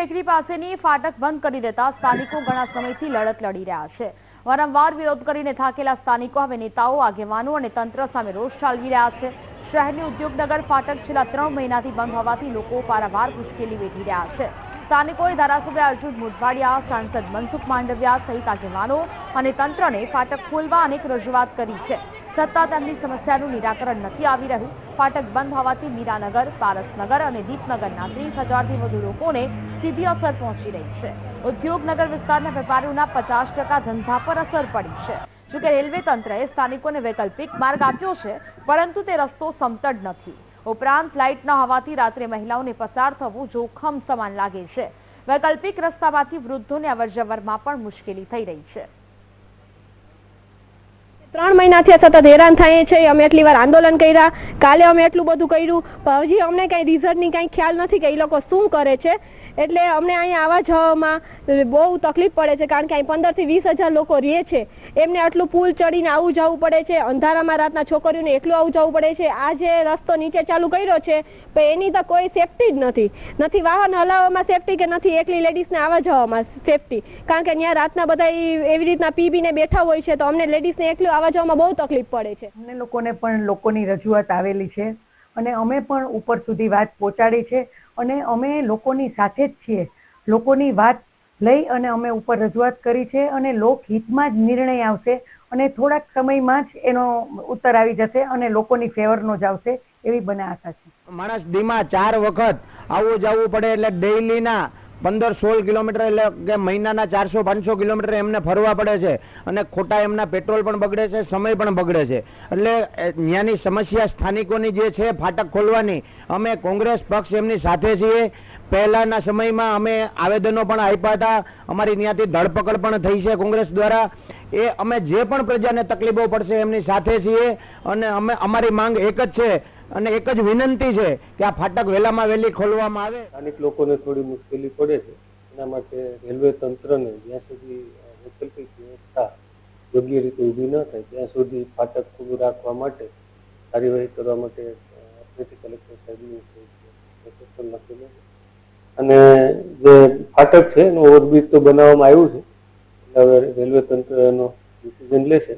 ટેકરી પાસેની ફાટક બંધ કરી દેતા સ્થાનિકો ઘણા સમયથી લડત લડી રહ્યા છે. વારંવાર વિરોધ કરીને થાકેલા સ્થાનિકો હવે નેતાઓ, આગેવાનો અને તંત્ર સામે રોષ ઠાલવી રહ્યા છે. શહેરની ઉદ્યોગનગર ફાટક છેલ્લા ત્રણ મહિનાથી બંધ હોવાથી લોકો પારાવાર મુશ્કેલી વેઠી રહ્યા છે. સ્થાનિકોએ ધારાસભ્ય અર્જુન મોઢવાડિયા, સાંસદ મનસુખ માંડવિયા સહિત આગેવાનો અને તંત્રને ફાટક ખોલવા અનેક રજૂઆત કરી છે. છતાં તેમની સમસ્યાનું નિરાકરણ નથી આવી રહ્યું. ફાટક બંધ હોવાથી મીરાનગર, પારસનગર અને દીપનગરના ત્રીસ હજારથી વધુ લોકોને સીધી અસર પહોંચી રહી છે. ઉદ્યોગનગર વિસ્તારના વેપારીઓના પચાસ ધંધા પર અસર પડી છે. જોકે રેલવે તંત્રએ સ્થાનિકોને વૈકલ્પિક માર્ગ આપ્યો છે, પરંતુ તે રસ્તો સમતડ નથી. ઉપરાંત લાઇટ ન હોવાથી રાત્રે મહિલાઓને પસાર થવું જોખમ સમાન લાગે છે. વૈકલ્પિક રસ્તામાંથી વૃદ્ધોને અવરજવરમાં પણ મુશ્કેલી થઈ રહી છે. ત્રણ મહિનાથી સતત હેરાન થઈએ છીએ અમે એટલી વાર આંદોલન કર્યા, કાલે અમે એટલું બધું કર્યું હજી અમને કઈ રિઝલ્ટની કઈ ખ્યાલ નથી કે એ લોકો શું કરે છે. એટલે અમને અહીંયા આવવા જવામાં બહુ તકલીફ પડે છે, કારણ કે અહીં પંદરથી વીસ હજાર લોકો રહે છે. એમને આટલું પુલ ચડીને આવું જવું પડે છે, અંધારામાં રાતના છોકરીઓને એકલું આવું જવું પડે છે. આ જે રસ્તો નીચે ચાલુ કર્યો છે, પણ એની તો કોઈ સેફટી જ નથી. નથી વાહન હલાવવામાં સેફટી કે નથી એકલી લેડીઝને આવવા જવામાં સેફટી કારણ કે ત્યાં રાતના બધા એવી રીતના પી બીને બેઠા હોય છે, તો અમને લેડીઝને એકલું આવવા જવામાં બહુ તકલીફ પડે છે. અમને લોકોને પણ લોકોની રજૂઆત આવેલી છે અને અમે પણ ઉપર સુધી વાત પહોંચાડી છે અને અમે લોકોની સાથે જ છીએ. લોકોની વાત લઈ અને અમે ઉપર રજૂઆત કરી છે અને લોકહિતમાં જ નિર્ણય આવશે અને થોડાક સમયમાં જ એનો ઉત્તર આવી જશે અને લોકોની ફેવરનો જ આવશે એવી બને આશા છે. માણસ દીમાં ચાર વખત આવવું જવું પડે એટલે ડેઈલી ના પંદર સોળ કિલોમીટર એટલે કે મહિનાના ચારસો પાંચસો કિલોમીટર એમને ફરવા પડે છે અને ખોટા એમના પેટ્રોલ પણ બગડે છે, સમય પણ બગડે છે. એટલે ત્યાંની સમસ્યા સ્થાનિકોની જે છે, ફાટક ખોલવાની અમે કોંગ્રેસ પક્ષ એમની સાથે છીએ. પહેલાના સમયમાં અમે આવેદનો પણ આપ્યા હતા. અમારી ત્યાંથી ધરપકડ પણ થઈ છે કોંગ્રેસ દ્વારા. એ, અમે જે પણ પ્રજાને તકલીફો પડશે એમની સાથે છીએ અને અમે, અમારી માંગ એક જ છે અને એક જ વિનંતી છે કે આ ફાટક વહેલામાં વહેલી ખોલવામાં આવે. સ્થાનિક લોકોને થોડી મુશ્કેલી પડે છે. એના માટે રેલવે તંત્રને જ્યાં સુધી વૈકલ્પિક વ્યવસ્થા યોગ્ય રીતે ઊભી ન થાય, ત્યાં સુધી ફાટક ખુલ્લું રાખવા માટે, કાર્યવાહી કરવા માટે કલેક્ટર સાહેબની લખેલું અને જે ફાટક છે એનું ઓવરબ્રિજ તો બનાવવામાં આવ્યું છે. હવે રેલવે તંત્ર એનો ડિસિઝન લેશે.